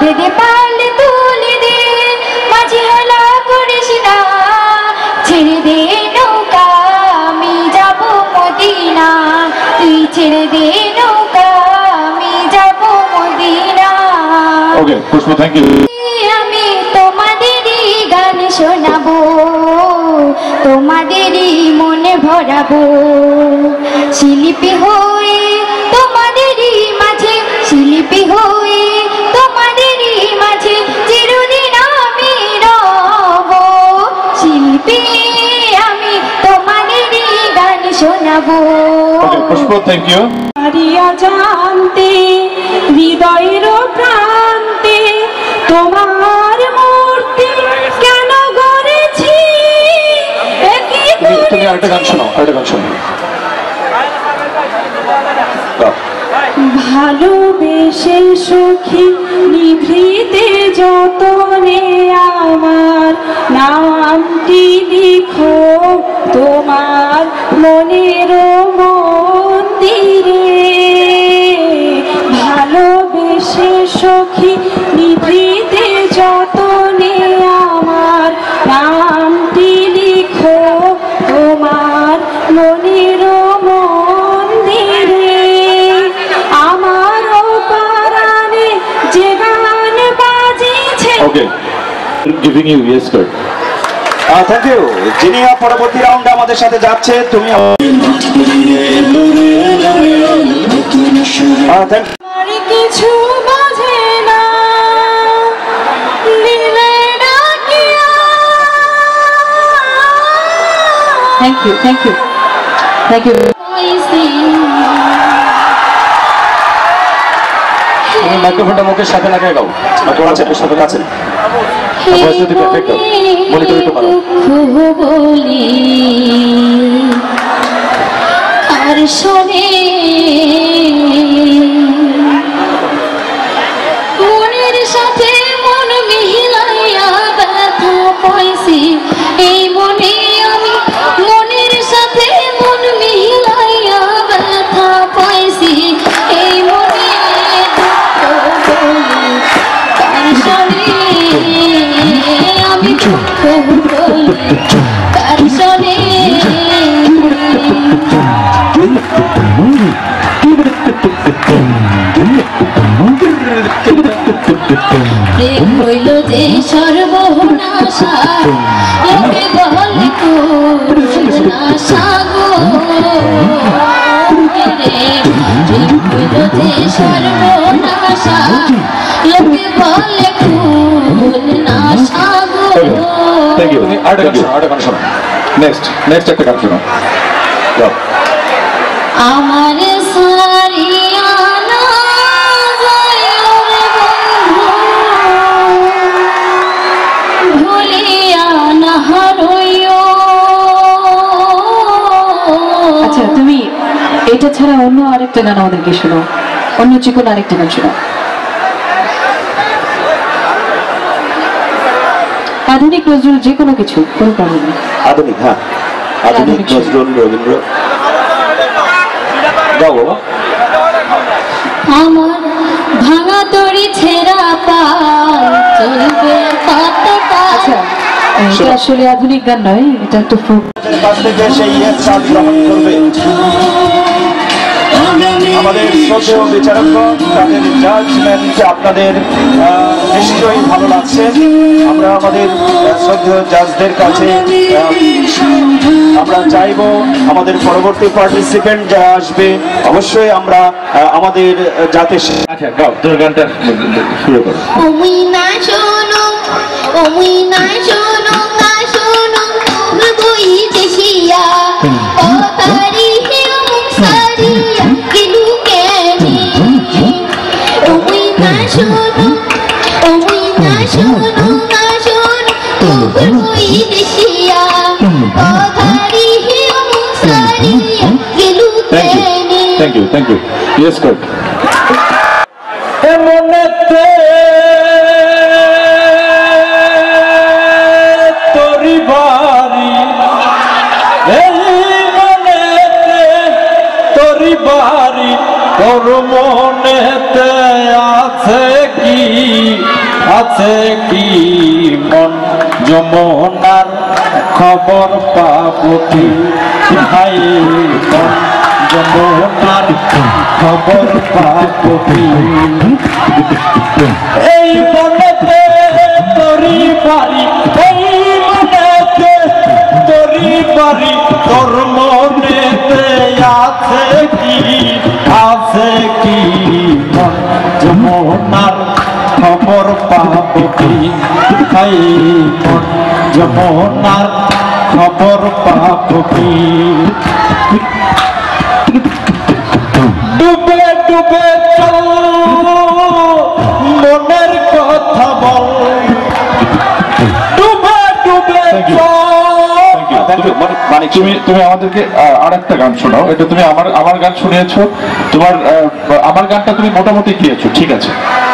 দে পাল তুলে দে মাঝি হেলা করিস না। ছেড়ে দে নৌকা আমি যাব মদিনা। তুই ছেড়ে দে নৌকা আমি যাব Medina. Okay Pushpa thank you আমি তোমাদেরই গান শোনাবো তোমাদেরই মনে ভরাবো। শিল্পী হয়ে শোনাবো। পুষ্প থ্যাংক ইউ হারিয়া জানতে হৃদয়ের প্রান্তে তোমার মূর্তি কেন গড়েছি? তুমি আরেকটা গান শোনাও আরেকটা গান শোনাও। ভালোবেসে সুখী নিভৃতে যতনে আমার নামটি লিখো। তোমার মনের মন্দিরে ভালোবেসে সখী নিভৃতে যতনে আমার নামটি লিখো তোমার মনের মন্দিরে। আমার পারানে যে গান বাজিছে okay giving you yes good thank you Jinia পরবর্তী রাউন্ডে আমাদের সাথে যাচ্ছে তুমি থ্যাংক কিছু বাজে না you thank you thank you তুমি মাইক্রোফোনটা মুখের সাথে লাগাই গাও মুখের সাথে কাছে। যদি perfect দাও মনিটর একটু বাড়াও আর শোনে হইল যে সর্বনাশা লোকে বলে করুণাশা গো হইল যে সর্বনাশা লোকে বলে করুণাশা গো। থ্যাংক ইউ আরেকটা গান শোনাও আরেকটা গান শোনাও নেক্সট নেক্সট একটা গান শোনাও আমার সারিয়ানা আচ্ছা তুমি এটা ছাড়া অন্য আরেকটা গান আমাদেরকে শোনো। অন্য যে কোনো আরেকটা গান শোনো। আধুনিক নজরুল যে কোনো কিছু কোনো প্রবলেম আধুনিক হ্যাঁ। আধুনিক নজরুল রবীন্দ্র। গাও বাবা। আমার ভাঙা তরি ছেঁড়া চলবে আচ্ছা এটা আসলে আধুনিক গান নয় এটা একটা করবে। আমাদের শ্রদ্ধেয় বিচারকগণ তাদের জাজমেন্ট আপনাদের আহ, নিশ্চয়ই ভালো লাগছে। আমরা আমাদের শ্রদ্ধেয় জাজদের কাছে আহ, আমরা চাইব আমাদের পরবর্তী পার্টিসিপেন্ট যারা আসবে অবশ্যই আমরা আমাদের যাতে আচ্ছা গাও তোর গানটা শুরু করো। ওই না শোনো না শোনো তোর বাড়ি তোর মনেতে আছে কি? আছে কি মন? যমুনার খবর পাবো কি? হাই মন যমুনার খবর পাবো কি? এই মনেতে তোরি বাড়ি, এই মনেতে তোরি বাড়ি, তোর আছে কি আছে কি মন যমুনার খবর পাব কি মন যমুনার খবর পাব কি মানে তুমি তুমি আমাদেরকে আর একটা গান শোনাও। এটা তুমি আমার আমার গান শুনিয়েছো। তোমার আমার গানটা তুমি মোটামুটি গিয়েছো, ঠিক আছে?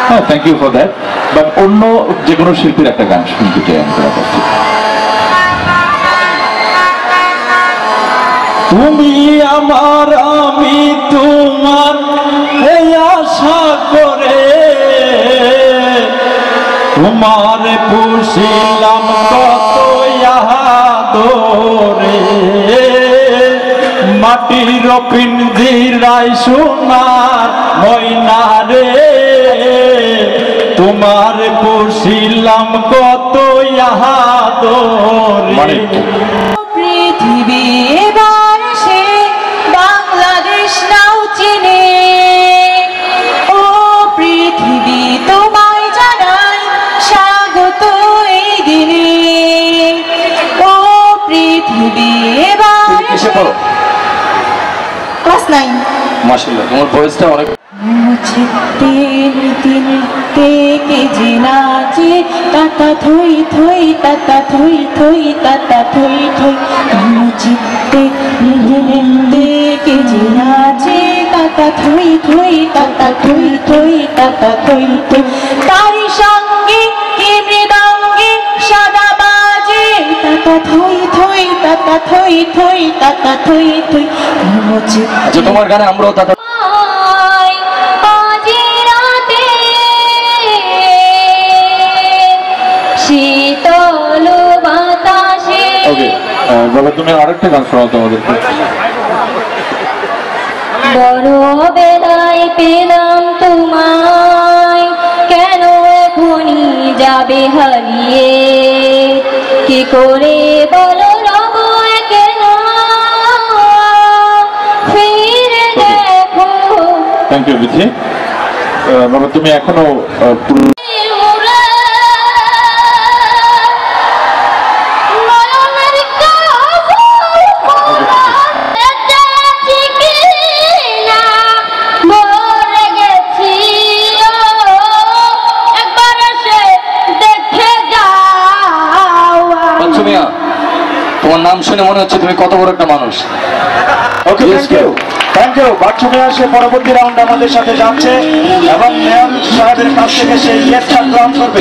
হ্যাঁ thank you for that but অন্য যে কোনো শিল্পীর একটা গান শুনতে চাই আমি তোমার কাছ। তুমি আমার, আমি তোমার এই আশা করে তোমার পুষিলাম কত দরে মাটির পিন্দিরাই সোনার ময়না রে। তোমার পুষিলাম কত দরে। মানিক পৃথিবী নাইন মাসাল্লাহ তোমার ভয়েসটা অনেক মুছে তেলতে নৃত্যে কে যে নাচে তাতা থই থই তাতা থই থই তাতা থই থই। মুছে মুচিতে নৃত্যে কে যে নাচে তাতা থই থই তাতা থই থই তাতা থই থই। তারি সঙ্গে থই থই তাতা থই থই আচ্ছা তোমার গানে আমরাও শীতল বাতাসে ওকে বাবা তুমি আরেকটা গান শোনাও তোমাদেরকে। বড় বেলায় পেলাম তোমায় কেন এখনই যাবে হারিয়ে? কি করে বলো ইউ বিথি বাবা তুমি এখনও পুরো তোমার নাম শুনে মনে হচ্ছে তুমি কত বড় একটা মানুষ। Okay thank you thank you Bachchu Mia সে পরবর্তী রাউন্ড আমাদের সাথে যাচ্ছে। এবং মেয়র সাহেবের কাছ থেকে সেই ইয়েসটা গ্রহণ করবে।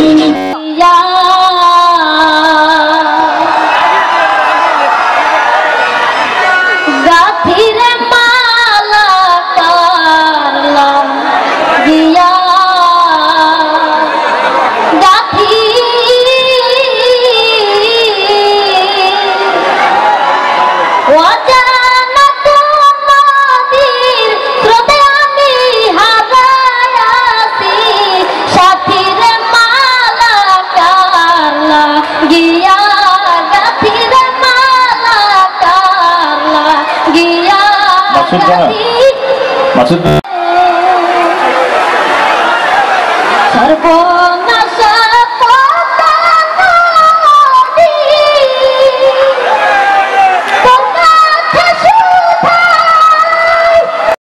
maksudnya? Nggak